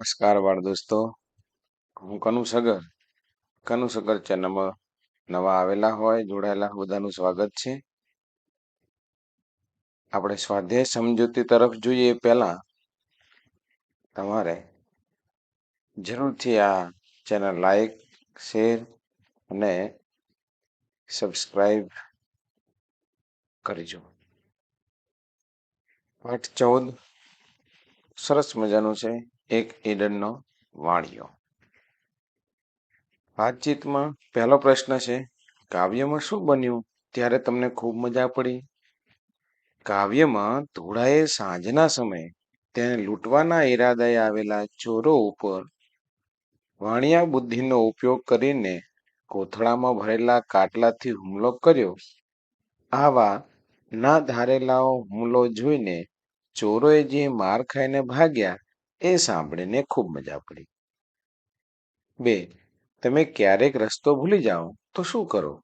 નમસ્કાર વાળ દોસ્તો. હું કનુ સગર. કનુ સગર ચેનલમાં નવા આવેલા હોય, જોડાયેલા બધાનું સ્વાગત છે. આપણે સ્વાધ્યાય સમજૂતી તરફ જોઈએ પહેલા. તમારે જરૂરથી આ ચેનલ લાઈક, શેર અને સબસ્ક્રાઈબ કરજો. પાઠ ચૌદ. સરસ મજાનું છે. એક ઈડનનો વાણિયો. વાતચીતમાં પહેલો પ્રશ્ન છે, કાવ્યમાં શું બન્યું? ત્યારે તમને ખૂબ મજા પડી. કાવ્યમાં ધોળાએ સાંજના સમયે તેને લૂંટવાના ઈરાદાએ આવેલા ચોરો ઉપર વાણિયા બુદ્ધિનો ઉપયોગ કરીને કોથળામાં ભરેલા કાટલાથી હુમલો કર્યો. આવા ના ધારેલાઓ હુમલો જોઈને ચોરોએ જે માર ખાઈને ભાગ્યા એ સાંભળીને ખૂબ મજા પડી. બે, તમે ક્યારેક રસ્તો ભૂલી જાઓ તો શું કરો?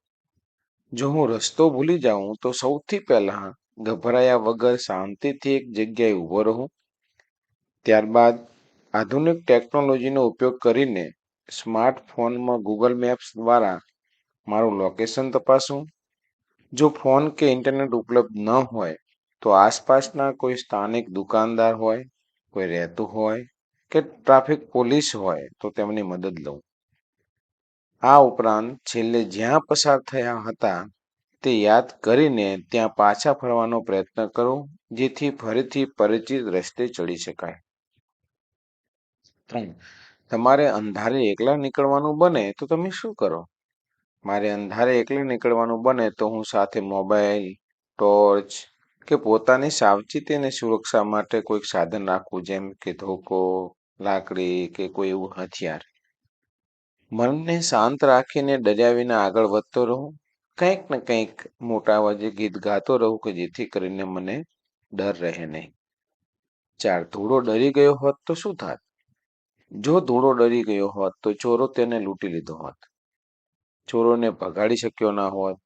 જો હું રસ્તો ભૂલી જાઉં તો સૌથી પહેલા ગભરાયા વગર શાંતિથી એક જગ્યાએ ઊભો રહું. ત્યારબાદ આધુનિક ટેકનોલોજીનો ઉપયોગ કરીને સ્માર્ટફોનમાં ગૂગલ મેપ્સ દ્વારા મારું લોકેશન તપાસું. જો ફોન કે ઇન્ટરનેટ ઉપલબ્ધ ન હોય તો આસપાસના કોઈ સ્થાનિક દુકાનદાર હોય કોઈ રહેતું હોય કે ટ્રાફિક પોલીસ હોય તો તેમની મદદ લઉં. આ ઉપરાંત છેલ્લે જ્યાં પસાર થયા હતા તે યાદ કરીને ત્યાં પાછા ફરવાનો પ્રયત્ન કરો, જેથી ફરીથી પરિચિત રસ્તે ચડી શકાય. ત્રણ. તમારે અંધારે એકલા નીકળવાનું બને તો તમે શું કરો? મારે અંધારે એકલા નીકળવાનું બને તો હું સાથે મોબાઈલ, ટોર્ચ કે પોતાની સાવચેતી અને સુરક્ષા માટે કોઈક સાધન રાખવું, જેમ કે ધોકો, લાકડી કે કોઈ એવું હથિયાર. મનને શાંત રાખીને ડર્યા વિના આગળ વધતો રહું. કંઈક ને કંઈક મોટા અવાજે ગીત ગાતો રહું કે જેથી કરીને મને ડર રહે નહીં. ચાર ધૂળો ડરી ગયો હોત તો શું થાત? જો ધૂળો ડરી ગયો હોત તો ચોરો તેને લૂંટી લીધો હોત. ચોરોને ભગાડી શક્યો ના હોત.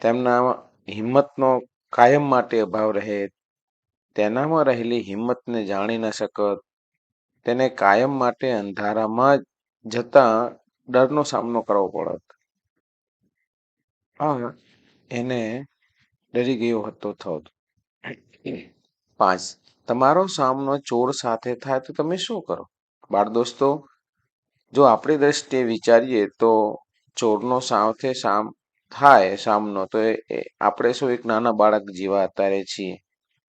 તેમના હિંમતનો કાયમ માટે અભાવ રહે, તેનામાં રહેલી હિંમતને જાણી ન શકત, તેને કાયમ માટે અંધારામાં જતા ડરનો સામનો કરવો પડત. આ એને ડરી ગયો હતો થોત પાંચ, તમારો સામનો ચોર સાથે થાય તો તમે શું કરો? બાળ દોસ્તો, જો આપણી દ્રષ્ટિએ વિચારીએ તો ચોરનો સાથે સામ થાય સામનો, તો એ આપણે શું એક નાના બાળક જેવા અત્યારે છીએ.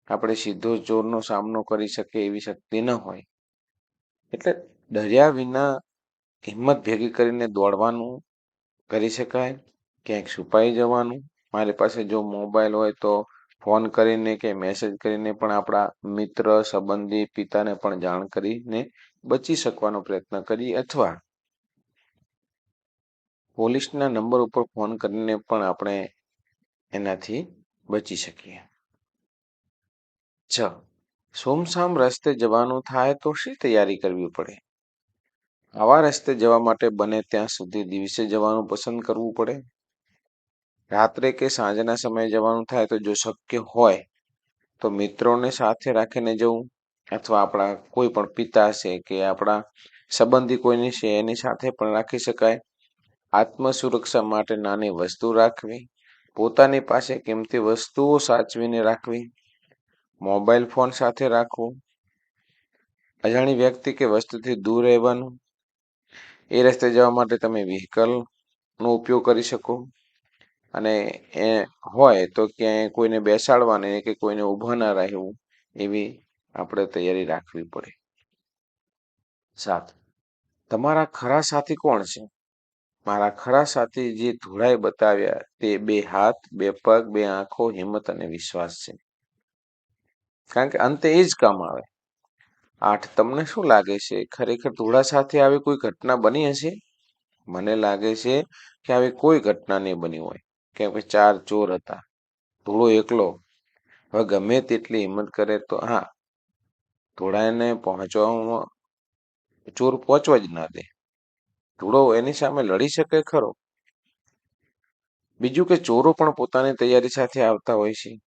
આપણે સીધો ચોરનો સામનો કરી શકીએ એવી શક્તિ ન હોય. એટલે ડર્યા વિના હિંમત ભેગી કરીને દોડવાનું કરી શકાય, ક્યાંક છુપાઈ જવાનું. મારી પાસે જો મોબાઈલ હોય તો ફોન કરીને કે મેસેજ કરીને પણ આપણા મિત્ર, સંબંધી, પિતાને પણ જાણ કરીને બચી શકવાનો પ્રયત્ન કરી અથવા પોલીસના નંબર ઉપર ફોન કરીને પણ આપણે એનાથી બચી શકીએ. છ. સોમસામ રસ્તે જવાનું થાય તો શી તૈયારી કરવી પડે? આવા રસ્તે જવા માટે બને ત્યાં સુધી દિવસે જવાનું પસંદ કરવું પડે? રાત્રે કે સાંજના સમયે જવાનું થાય તો જો શક્ય હોય, તો મિત્રોને સાથે રાખીને જવું અથવા આપણા કોઈ પણ પિતા છે કે આપણા સંબંધી કોઈની છે એની સાથે પણ રાખી શકાય. આત્મ સુરક્ષા માટે નાની વસ્તુ રાખવી, પોતાની પાસે કિંમતી વસ્તુઓ સાચવીને રાખવી, મોબાઈલ ફોન સાથે રાખવો, અજાણી વ્યક્તિ કે વસ્તુથી દૂર રહેવાનું, એ રસ્તે જવા માટે તમે વ્હીકલનો ઉપયોગ કરી શકો. અને એ હોય તો ક્યાંય કોઈને બેસાડવાની કે કોઈને ઊભા ના રહેવું, એવી આપણે તૈયારી રાખવી પડે. સાત. તમારા ખરા સાથી કોણ છે? મારા ખરા સાથી જે ધોળાએ બતાવ્યા તે બે હાથ, બે પગ, બે આંખો, હિંમત અને વિશ્વાસ છે. કારણ કે અંતે એ જ કામ આવે. આઠ, તમને શું લાગે છે? ખરેખર ધોળા સાથે આવી કોઈ ઘટના બની હશે? મને લાગે છે કે આવી કોઈ ઘટના નહીં બની હોય. કે ચાર ચોર હતા. ધોળો એકલો. હવે ગમે તેટલી હિંમત કરે તો હા ધોળાને પહોંચવામાં ચોર પહોંચવા જ ના દે. ધૂળો એની સામે લડી શકે ખરો? બીજું કે ચોરો પણ પોતાની તૈયારી સાથે આવતા હોય છે.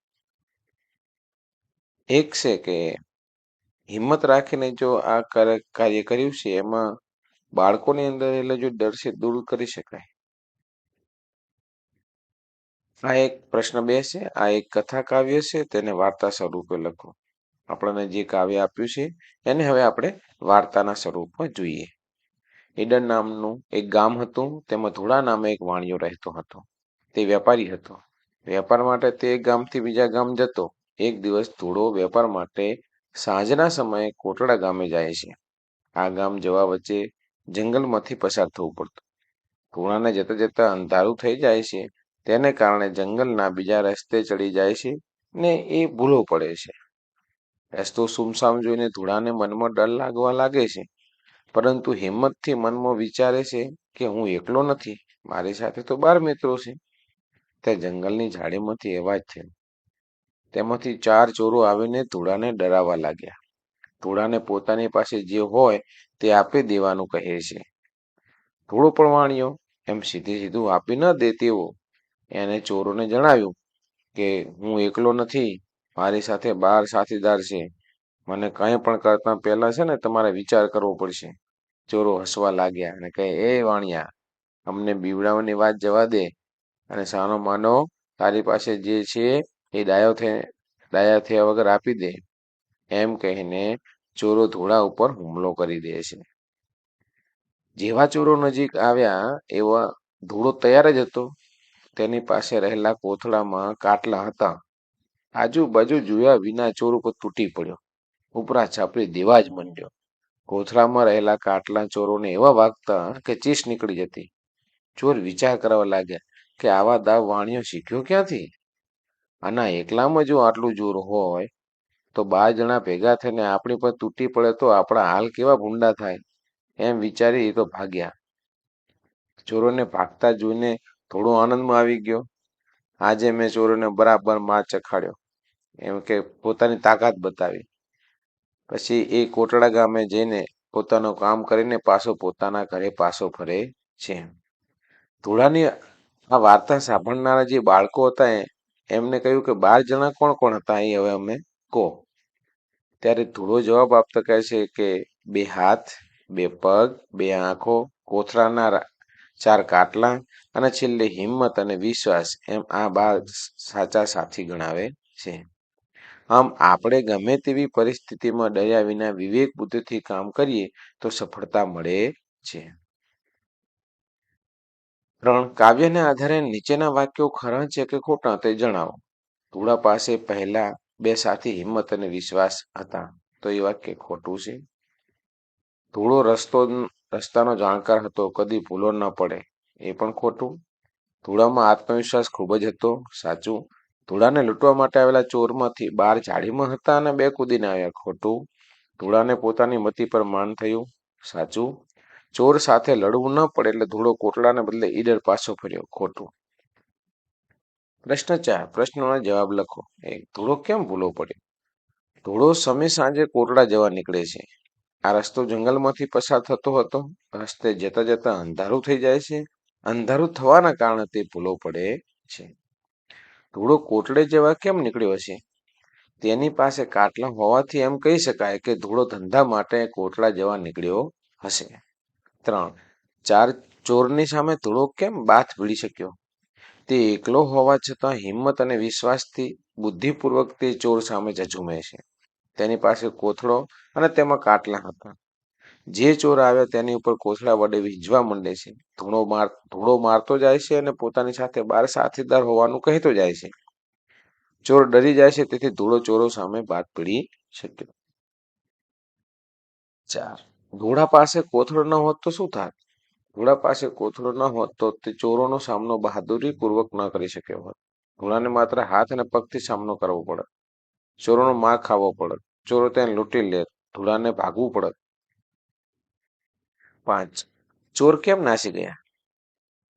એક છે કે હિંમત રાખીને જો આ કર- કાર્ય કર્યું છે, એમાં બાળકોની અંદર એટલે જો ડર છે, દૂર કરી શકાય. આ એક પ્રશ્ન બે છે, આ એક કથા કાવ્ય છે, તેને વાર્તા સ્વરૂપે લખો. આપણને જે કાવ્ય આપ્યું છે, એને હવે આપણે વાર્તાના સ્વરૂપમાં જોઈએ. ઈડન નામનું એક ગામ હતું, તેમાં ધોળા નામે એક વાણિયો રહેતો હતો. તે વેપારી હતો. વેપાર માટે તે એક ગામથી બીજા ગામ જતો. એક દિવસ ધોળો વેપાર માટે સાંજના સમયે કોટડા ગામે જાય છે. આ ગામ જવા વચ્ચે જંગલમાંથી પસાર થવું પડતું. ધોળાને જતા જતા અંધારું થઈ જાય છે. તેને કારણે જંગલના બીજા રસ્તે ચડી જાય છે ને એ ભૂલો પડે છે. રસ્તો સુમસામ જોઈને ધોળાને મનમાં ડર લાગવા લાગે છે. પરંતુ હિંમતથી મનમાં વિચારે છે કે હું એકલો નથી. મારી સાથે તો બાર મિત્રો છે. તે જંગલની ઝાડીમાંથી અવાજ થયો તેમાંથી ચાર ચોરો આવીને ધોળાને ડરાવવા લાગ્યા. ધોળાને પોતાની પાસે જે હોય તે આપી દેવાનું કહે છે. ધૂળો પણ વાણ્યો એમ સીધે સીધું આપી ન દે તેવો એને ચોરોને જણાવ્યું કે, હું એકલો નથી. મારી સાથે બાર સાથીદાર છે. મને કંઈ પણ કરતા પહેલા છે ને તમારે વિચાર કરવો પડશે. ચોરો હસવા લાગ્યા અને કહે, એ વાણિયા, અમને બીવડાવવાની વાત જવા દે અને સાનો માનો, તારી પાસે જે છે એ ડાયો થઈ ડાયા થયા વગર આપી દે. એમ કહીને ચોરો ધોળા ઉપર હુમલો કરી દે છે. જેવા ચોરો નજીક આવ્યા, એવા ધૂળો તૈયાર જ હતો. તેની પાસે રહેલા કોથળામાં કાટલા હતા. આજુબાજુ જોયા વિના ચોર ઉપર તૂટી પડ્યો. ઉપરા છાપરી દેવા જ માંડ્યો. કોથળામાં રહેલા કાટલા ચોરોને એવા વાગતા કે ચીસ નીકળી જતી. ચોર વિચાર કરવા લાગ્યા કે આવા દાવ વાણિયો શીખ્યો ક્યાંથી? આના એકલામાં જો આટલું જોર હોય, તો બાર જણા ભેગા થઈને આપણી પર તૂટી પડે તો આપણા હાલ કેવા ભૂંડા થાય? એમ વિચારી એ તો ભાગ્યા. ચોરોને ભાગતા જોઈને થોડો આનંદમાં આવી ગયો. આજે મેં ચોરોને બરાબર માર ચખાડ્યો. એમ કે પોતાની તાકાત બતાવી. પછી એ કોટડા ગામે જઈને પોતાનું કામ કરીને પાછો પોતાના ઘરે પાછો ફરે છે. ધોળાની આ વાર્તા સાંભળનારા જે બાળકો હતા એમને કહ્યું કે બાર જણા કોણ કોણ હતા એ હવે અમે? કહો. ત્યારે ધૂળો જવાબ આપતો કહે છે કે બે હાથ, બે પગ, બે આંખો, કોથળાના ચાર કાટલા અને છેલ્લે હિંમત અને વિશ્વાસ એમ આ બાર સાચા સાથી ગણાવે છે. આમ આપણે ગમે તેવી પરિસ્થિતિમાં ડર્યા વિના વિવેક બુદ્ધિથી કામ કરીએ તો સફળતા મળે છે. ત્રણ, કાવ્યને આધારે નીચેના વાક્યો ખરા છે કે ખોટા તે જણાવો. ધોળા પાસે પહેલા બે સાથી હિંમત અને વિશ્વાસ હતા. તો એ વાક્ય ખોટું છે? ધૂળો રસ્તો, રસ્તાનો જાણકાર હતો, કદી ભૂલો ન પડે. એ પણ ખોટું? ધૂળામાં આત્મવિશ્વાસ ખૂબ જ હતો, સાચું? ધોળાને લૂંટવા માટે આવેલા ચોરમાંથી બાર જાળીમાં હતા અને બે કૂદીને આવ્યા. ખોટું? ધોળાને પોતાની મતિ પર માન થયું. સાચું? ચોર સાથે લડવું ન પડે એટલે ધૂળો કોટલાને બદલે ઈડર પાછો ફર્યો. ખોટું? પ્રશ્ન ચાર. પ્રશ્નોના જવાબ લખો. એક ધૂળો કેમ ભૂલો પડ્યો? ધૂળો સમય સાંજે કોટડા જવા નીકળે છે. આ રસ્તો જંગલમાંથી પસાર થતો હતો. રસ્તે જતા જતા અંધારું થઈ જાય છે. અંધારું થવાના કારણે તે ભૂલો પડે છે. ધોળો કોટડે જેવા કેમ નીકળ્યો હશે? તેની પાસે કાટલા હોવાથી એમ કહી શકાય કે ધૂળો ધંધા માટે કોટડા જેવા નીકળ્યો હશે. ત્રણ. ચાર ચોરની સામે ધૂળો કેમ બાથ ભીડી શક્યો? તે એકલો હોવા છતાં હિંમત અને વિશ્વાસથી, બુદ્ધિપૂર્વક તે ચોર સામે ઝઝુમે છે. તેની પાસે કોથળો અને તેમાં કાટલા હતા. જે ચોર આવ્યા તેની ઉપર કોથળા વડે વીંઝવા માંડે છે. ધૂળો માર ધૂળો મારતો જાય છે અને પોતાની સાથે બાર સાથીદાર હોવાનું કહેતો જાય છે. ચોર ડરી જાય છે, તેથી ધૂળો ચોરો સામે બાદ પડી શક્યો ચાર. ઘોડા પાસે કોથળો ન હોત તો શું થાત? ઘોડા પાસે કોથળો ન હોત તો તે ચોરોનો સામનો બહાદુરી પૂર્વક ન કરી શક્યો હોત. ઘોડાને માત્ર હાથ અને પગથી સામનો કરવો પડે. ચોરોનો માર ખાવો પડે. ચોરો તેને લૂંટી લે. ધોળાને ભાગવું પડે. પાંચ. ચોર કેમ નાસી ગયા?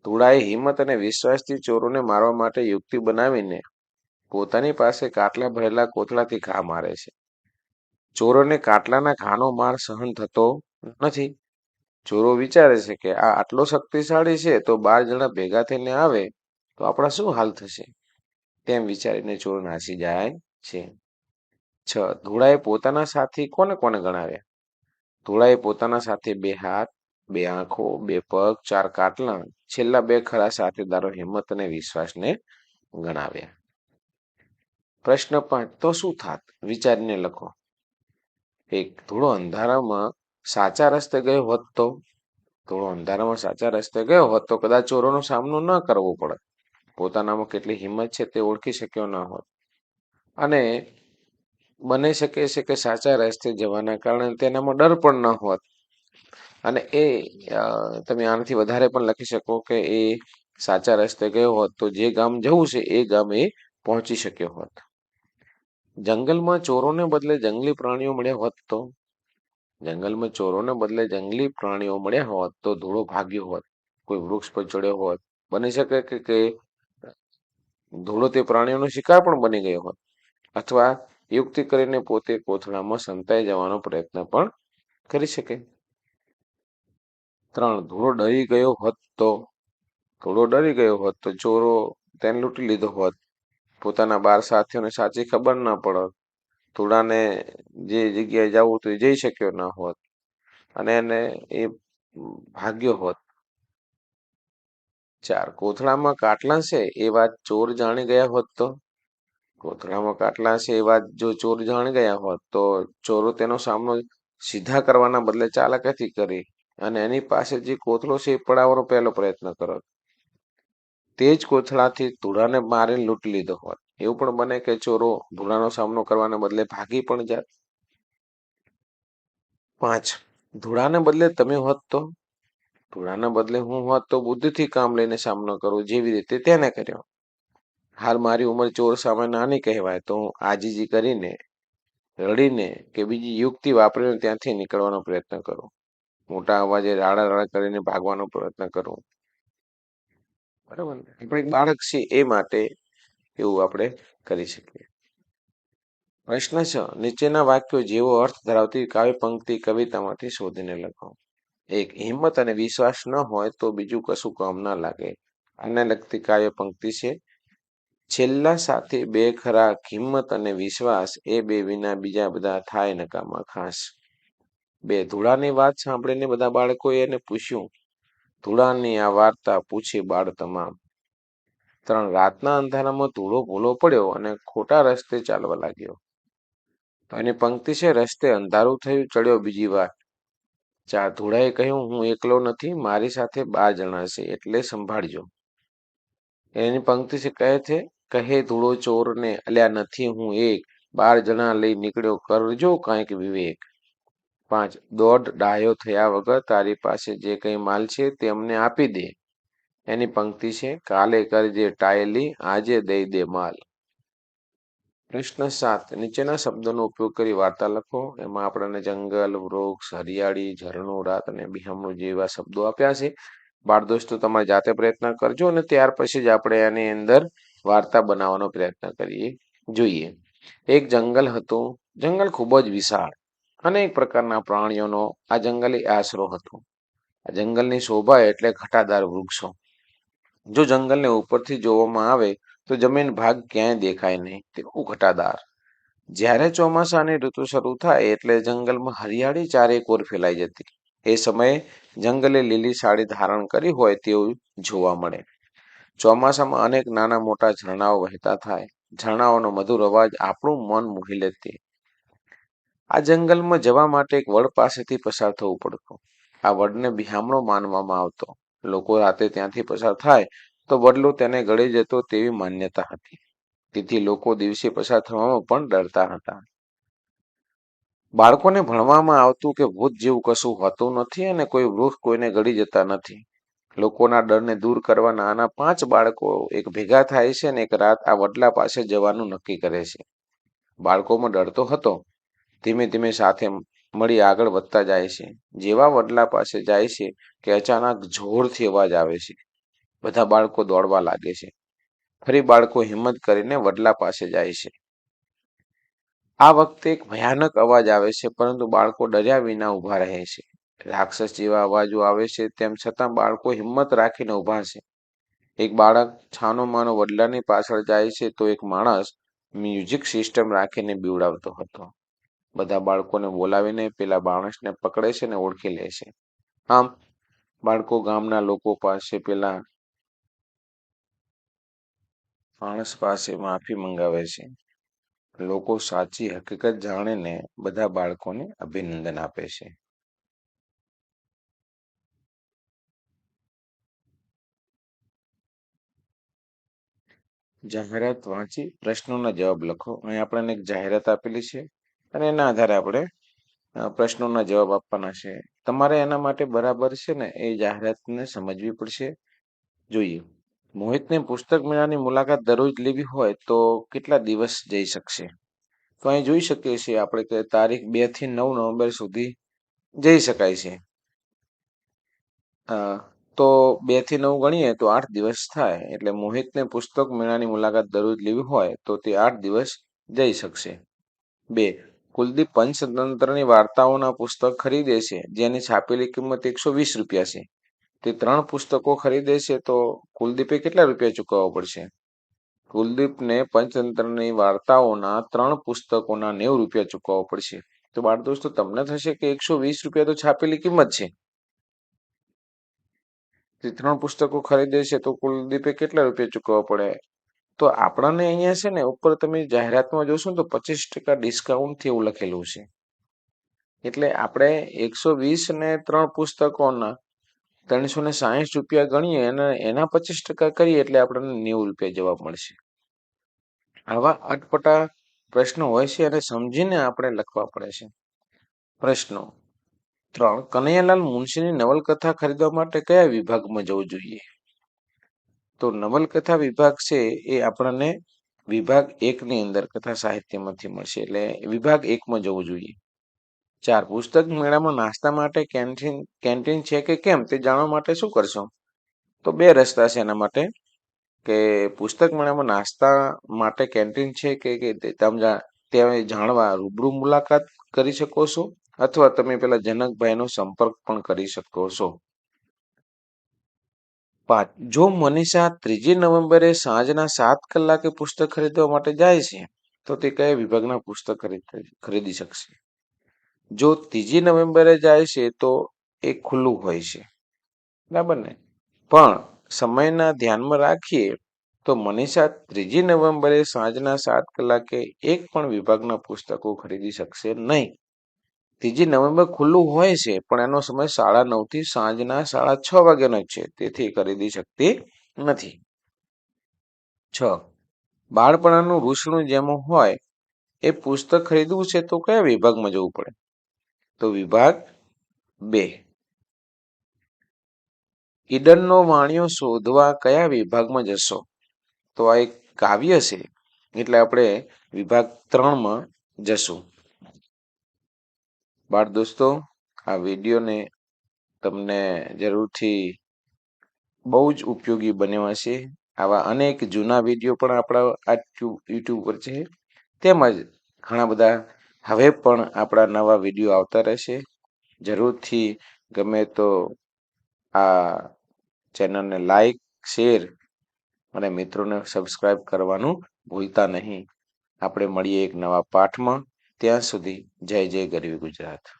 ધોળાએ હિંમત અને વિશ્વાસથી ચોરોને મારવા માટે યુક્તિ બનાવીને પોતાની પાસે કાટલા ભરેલા કોથળાથી ઘા મારે છે. ચોરોને કાટલાના ઘાનો માર સહન થતો નથી. ચોરો વિચારે છે કે આ આટલો શક્તિશાળી છે તો બાર જણા ભેગા થઈને આવે તો આપણા શું હાલ થશે? તેમ વિચારીને ચોર નાસી જાય છે. છ. ધોળાએ પોતાના સાથી કોને કોને ગણાવ્યા? ધોળાએ પોતાના સાથે બે હાથ બે આંખો, બે પગ, ચાર કાટલા છેલ્લા બે ખરા સાથેદારો હિંમત અને વિશ્વાસને ગણાવ્યા. પ્રશ્ન પાંચ, તો શું થાત? વિચારીને લખો. એક, થોડો અંધારામાં સાચા રસ્તે ગયો હોત તો? થોડો અંધારામાં સાચા રસ્તે ગયો હોત તો કદાચ ચોરોનો સામનો ન કરવો પડે. પોતાનામાં કેટલી હિંમત છે તે ઓળખી શક્યો ન હોત. અને બની શકે છે કે સાચા રસ્તે જવાના કારણે તેનામાં ડર પણ ન હોત. અને એ તમે આનાથી વધારે પણ લખી શકો કે એ સાચા રસ્તે ગયો હોત તો જે ગામ જવું છે એ ગામ એ પહોંચી શક્યો હોત. જંગલમાં ચોરોને બદલે જંગલી પ્રાણીઓ મળ્યા હોત તો? જંગલમાં ચોરોને બદલે જંગલી પ્રાણીઓ મળ્યા હોત તો ધૂળો ભાગ્યો હોત, કોઈ વૃક્ષ પર ચડ્યો હોત, બની શકે કે કે ધૂળો તે પ્રાણીઓનો શિકાર પણ બની ગયો હોત? અથવા યુક્તિ કરીને પોતે કોથળામાં સંતાઈ જવાનો પ્રયત્ન પણ કરી શકે? ત્રણ ધૂળો ડરી ગયો હોત તો? ધૂળો ડરી ગયો હોત તો? ચોરો તેને લૂંટી લીધો હોત. પોતાના બાર સાથીઓને સાચી ખબર ન પડત. ધૂળાને જે જગ્યાએ જવું તો એ જઈ શક્યો ન હોત. અને એને એ ભાગ્યો હોત. ચાર, કોથળામાં કાટલા છે? એ વાત ચોર જાણી ગયા હોત તો? કોથળામાં કાટલા છે એ વાત જો ચોર જાણી ગયા હોત તો? ચોરો તેનો સામનો સીધા કરવાના બદલે ચાલાકીથી કરી. અને એની પાસે જે કોથળો છે એ પડાવવાનો પહેલો પ્રયત્ન કરો. તે જ કોથળાથી ધૂળાને મારીને લૂંટી લીધો હોત. એવું પણ બને કે ચોરો ધૂળાનો સામનો કરવાને બદલે ભાગી પણ જાત. પાંચ. ધૂળાને બદલે તમે હોત તો? ધૂળાના બદલે હું હોત તો બુદ્ધિથી કામ લઈને સામનો કરું જેવી રીતે તેને કર્યો. હાલ મારી ઉંમર ચોર સામે નાની કહેવાય તો હું આજીજી કરીને, રડીને કે બીજી યુક્તિ વાપરીને ત્યાંથી નીકળવાનો પ્રયત્ન કરું. મોટા અવાજે રાડા રાડા કરીને ભાગવાનો પ્રયત્ન કરું બરાબર આપણે એક બાળક છે એ માટે એવું આપણે કરી શકીએ. પ્રશ્ન છે, નીચેના વાક્યો જેવો અર્થ ધરાવતી કાવ્ય પંક્તિ કવિતામાંથી શોધીને લખો. એક, હિંમત અને વિશ્વાસ ન હોય તો બીજું કશું કામ ના લાગે. આને લગતી કાવ્ય પંક્તિ છે. છેલ્લા સાથે બે ખરા હિંમત અને વિશ્વાસ, એ બે વિના બીજા બધા થાય નકામા ખાસ. બે ધૂળાની વાત સાંભળીને બધા બાળકોએ એને પૂછ્યું, ધૂળાની આ વાર્તા પૂછી બાળ તમામ. ત્રણ રાતના અંધારામાં ધૂળો ભૂલો પડ્યો અને ખોટા રસ્તે ચાલવા લાગ્યો. તો એની પંક્તિ છે, રસ્તે અંધારું થયું, ચડ્યો બીજી વાર. ચાર ધૂળાએ કહ્યું, હું એકલો નથી, મારી સાથે બાર જણા છે, એટલે સંભાળજો. એની પંક્તિ છે, કહે છે, કહે ધૂળો ચોરને, અલ્યા નથી, હું એક. બાર જણા લઈ નીકળ્યો, કરજો કાંઈક વિવેક. પાંચ દોઢ ડાયો થયા વગર તારી પાસે જે કંઈ માલ છે તેમને આપી દે. એની પંક્તિ છે, કાલે કરજે ટાયલી, આજે દઈ દે માલ. પ્રશ્ન સાત, નીચેના શબ્દોનો ઉપયોગ કરી વાર્તા લખો. એમાં આપણને જંગલ, વૃક્ષ, હરિયાળી, ઝરણું, રાત અને બિહામણું જેવા શબ્દો આપ્યા છે. બાળ દોસ્તો, તમારે જાતે પ્રયત્ન કરજો અને ત્યાર પછી જ આપણે એની અંદર વાર્તા બનાવવાનો પ્રયત્ન કરીએ. જોઈએ. એક જંગલ હતું. જંગલ ખૂબ જ વિશાળ. અનેક પ્રકારના પ્રાણીઓનો આ જંગલી આશરો હતો. આ જંગલની શોભા એટલે ઘટાદાર વૃક્ષો. જો જંગલને ઉપરથી જોવામાં આવે, તો જમીન ભાગ ક્યાંય દેખાય નહીં તે બહુ ઘટાદાર. જ્યારે ચોમાસાની ઋતુ શરૂ થાય એટલે જંગલમાં હરિયાળી ચારે કોર ફેલાઈ જતી. એ સમયે જંગલે લીલી સાડી ધારણ કરી હોય તેવું જોવા મળે. ચોમાસામાં અનેક નાના મોટા ઝરણાઓ વહેતા થાય. ઝરણાઓનો મધુર અવાજ આપણું મન મોહી લેતી. આ જંગલમાં જવા માટે એક વડ પાસેથી પસાર થવું પડતું. આ વડને બિહામણો માનવામાં આવતો. લોકો રાતે ત્યાંથી પસાર થાય તો વડલો તેને ગળી જતો તેવી માન્યતા હતી. તેથી લોકો દિવસે પસાર થવામાં પણ ડરતા હતા. બાળકોને ભણવામાં આવતું કે ભૂત જેવું કશું હોતું નથી અને કોઈ વૃક્ષ કોઈને ગળી જતા નથી. લોકોના ડરને દૂર કરવાના નાના પાંચ બાળકો એક ભેગા થાય છે અને એક રાત આ વડલા પાસે જવાનું નક્કી કરે છે. બાળકોમાં ડર તો હતો ધીમે ધીમે સાથે મળી આગળ વધતા જાય છે. જેવા વડલા પાસે જાય છે કે અચાનક જોરથી અવાજ આવે છે. બધા બાળકો દોડવા લાગે છે. ફરી બાળકો હિંમત કરીને વડલા પાસે જાય છે. આ વખતે એક ભયાનક અવાજ આવે છે, પરંતુ બાળકો ડર્યા વિના ઊભા રહે છે. રાક્ષસ જેવા અવાજો આવે છે, તેમ છતાં બાળકો હિંમત રાખીને ઊભા છે. એક બાળક છાનો માનો વડલાની પાછળ જાય છે, તો એક માણસ મ્યુઝિક સિસ્ટમ રાખીને બીવડાવતો હતો. બધા બાળકોને બોલાવીને પેલા માણસને પકડે છે ને ઓળખી લે છે. આમ, બાળકો ગામના લોકો પાસે પેલા માણસ પાસે માફી મંગાવે છે. લોકો સાચી હકીકત જાણીને બધા બાળકોને અભિનંદન આપે છે. જાહેરાત વાંચી પ્રશ્નોના જવાબ લખો. અહીં આપણને એક જાહેરાત આપેલી છે. અને એના આધારે આપણે પ્રશ્નોના જવાબ આપવાના છે. તમારે એના માટે બરાબર છે ને એ જાહેરાતને સમજવી પડશે. જોઈએ. મોહિતને પુસ્તક મેળાની મુલાકાત દરરોજ લેવી હોય તો કેટલા દિવસ જઈ શકશે? તો અહીં જોઈ શકીએ છીએ આપણે કે તારીખ બેથી નવ નવેમ્બર સુધી જઈ શકાય છે. તો બેથી નવ ગણીએ તો આઠ દિવસ થાય. એટલે મોહિતને પુસ્તક મેળાની મુલાકાત દરરોજ લેવી હોય તો તે આઠ દિવસ જઈ શકશે. બે કુલદીપ પંચતંત્રની વાર્તાઓના પુસ્તક ખરીદે છે, જેની છાપેલી કિંમત એકસો વીસ રૂપિયા છે. તે ત્રણ પુસ્તકો ખરીદે છે તો કુલદીપે કેટલા રૂપિયા ચૂકવવા પડશે? કુલદીપને પંચતંત્રની વાર્તાઓના ત્રણ પુસ્તકોના નેવું રૂપિયા ચૂકવવા પડશે. તો બાળ દોસ્તો તમને થશે કે એકસો વીસ રૂપિયા તો છાપેલી કિંમત છે. તે ત્રણ પુસ્તકો ખરીદે છે તો કુલદીપે કેટલા રૂપિયા ચૂકવવા પડે? તો આપણને અહીંયા છે ને ઉપર તમે જાહેરાતમાં જોશો તો પચીસ ટકા ડિસ્કાઉન્ટથી એવું લખેલું છે. એટલે આપણે એકસો વીસ ને ત્રણ પુસ્તકોના ત્રણસો ને સાહીઠ રૂપિયા ગણીએ અને એના પચીસ ટકા કરીએ એટલે આપણને નેવું રૂપિયા જવાબ મળશે. આવા અટપટા પ્રશ્નો હોય છે અને સમજીને આપણે લખવા પડે છે. પ્રશ્નો, ત્રણ, કનૈયાલાલ મુનશીની નવલકથા ખરીદવા માટે કયા વિભાગમાં જવું જોઈએ? તો નવલકથા વિભાગ છે એ આપણને વિભાગ એકની અંદર કથા સાહિત્યમાંથી મળશે. એટલે વિભાગ એકમાં જવું જોઈએ. ચાર પુસ્તક મેળામાં નાસ્તા માટે કેન્ટીન કેન્ટીન છે કે કેમ તે જાણવા માટે શું કરશો? તો બે રસ્તા છે એના માટે કે પુસ્તક મેળામાં નાસ્તા માટે કેન્ટીન છે કે તમે ત્યાં જાણવા રૂબરૂ મુલાકાત કરી શકો છો? અથવા તમે પેલા જનકભાઈનો સંપર્ક પણ કરી શકો છો? પાંચ જો મનીષા ત્રીજી નવેમ્બરે સાંજના સાત કલાકે પુસ્તક ખરીદવા માટે જાય છે, તો તે કયા વિભાગના પુસ્તક ખરીદી શકશે? જો ત્રીજી નવેમ્બરે જાય છે, તો એ ખુલ્લું હોય છે. બરાબર ને? પણ સમયના ધ્યાનમાં રાખીએ, તો મનીષા ત્રીજી નવેમ્બરે સાંજના સાત કલાકે એક પણ વિભાગના પુસ્તકો ખરીદી શકશે નહીં. ત્રીજી નવેમ્બર ખુલ્લું હોય છે, પણ એનો સમય સાડા નવથી સાંજના સાડા છ વાગ્યાનો છે, તેથી ખરીદી શકતી નથી. છ. બાળપણાનું રૂસણું જેમ હોય, એ પુસ્તક ખરીદવું છે તો કયા વિભાગમાં જવું પડે? તો વિભાગ બે. ઈડનનો વાણિયો શોધવા કયા વિભાગમાં જશો? તો આ એક કાવ્ય છે, એટલે આપણે વિભાગ ત્રણમાં જશું. બાળ દોસ્તો, આ વિડીયોને તમને જરૂરથી બહુ જ ઉપયોગી બન્યા છે આવા અનેક જૂના વીડિયો પણ આપણા આ યુટ્યુબ પર છે. તેમજ ઘણા બધા હવે પણ આપણા નવા વીડિયો આવતા રહેશે. જરૂરથી ગમે તો આ ચેનલને લાઈક, શેર અને મિત્રોને સબસ્ક્રાઈબ કરવાનું ભૂલતા નહીં. આપણે મળીએ એક નવા પાઠમાં. ત્યાં સુધી જય જય ગરવી ગુજરાત.